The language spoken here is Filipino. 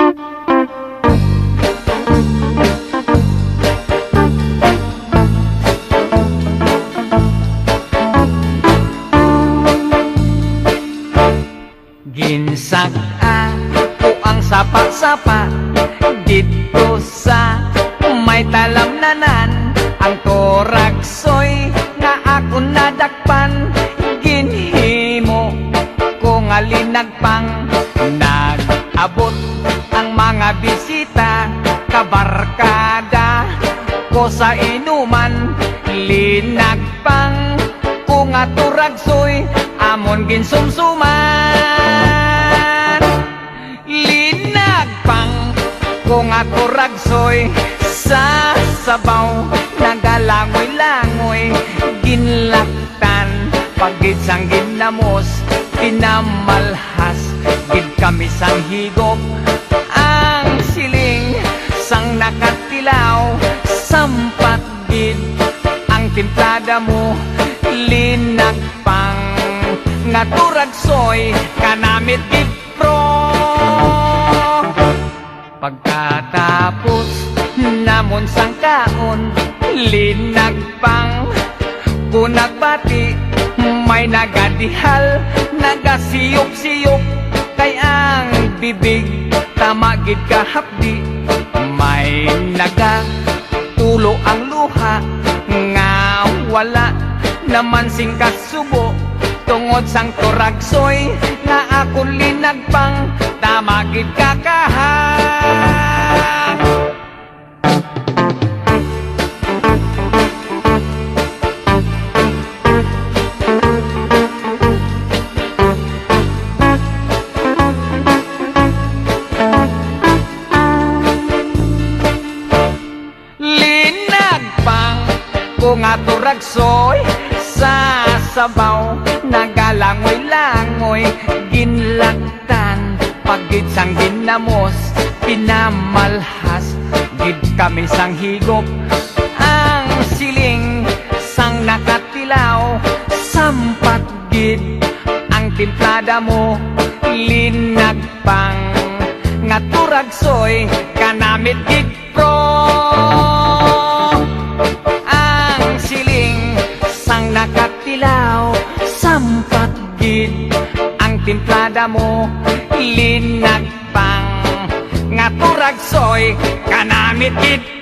Ginsaka ko ang sapa-sapa Dito sa may talamnanan Ang toraksoy ang mga bisita Kabarkada ko sa inuman Linagpang ko nga turagsoy Amon ginsumsuman. Linagpang ko nga turagsoy Sa sabaw Nagalangoy-langoy Ginlaktan Pagit sang ginamos Pinamalhas Gid kami sang higop timplada mo Linagpang Nga turagsoy Kanamit gid pro. Pagkatapos namon sang kaon linagpang kunagbati may nagadihal nagasiyop-siyop kay ang bibig tamagid kahapdi naman sing kasubo tungod sang turagsoy nga ako linagpang tamagid kakaha Linagpang ko nga turagsoy sa sabaw Nagalangoy-langoy ginlaktan Pagid sang ginamos pinamalhas Gid kami sang higop. Ang siling sang nakatilaw Sampat gid ang timplada mo linagpang nga turagsoy kanamit gid pro timplada mo linagpang nga turagsoy kanamit gid pro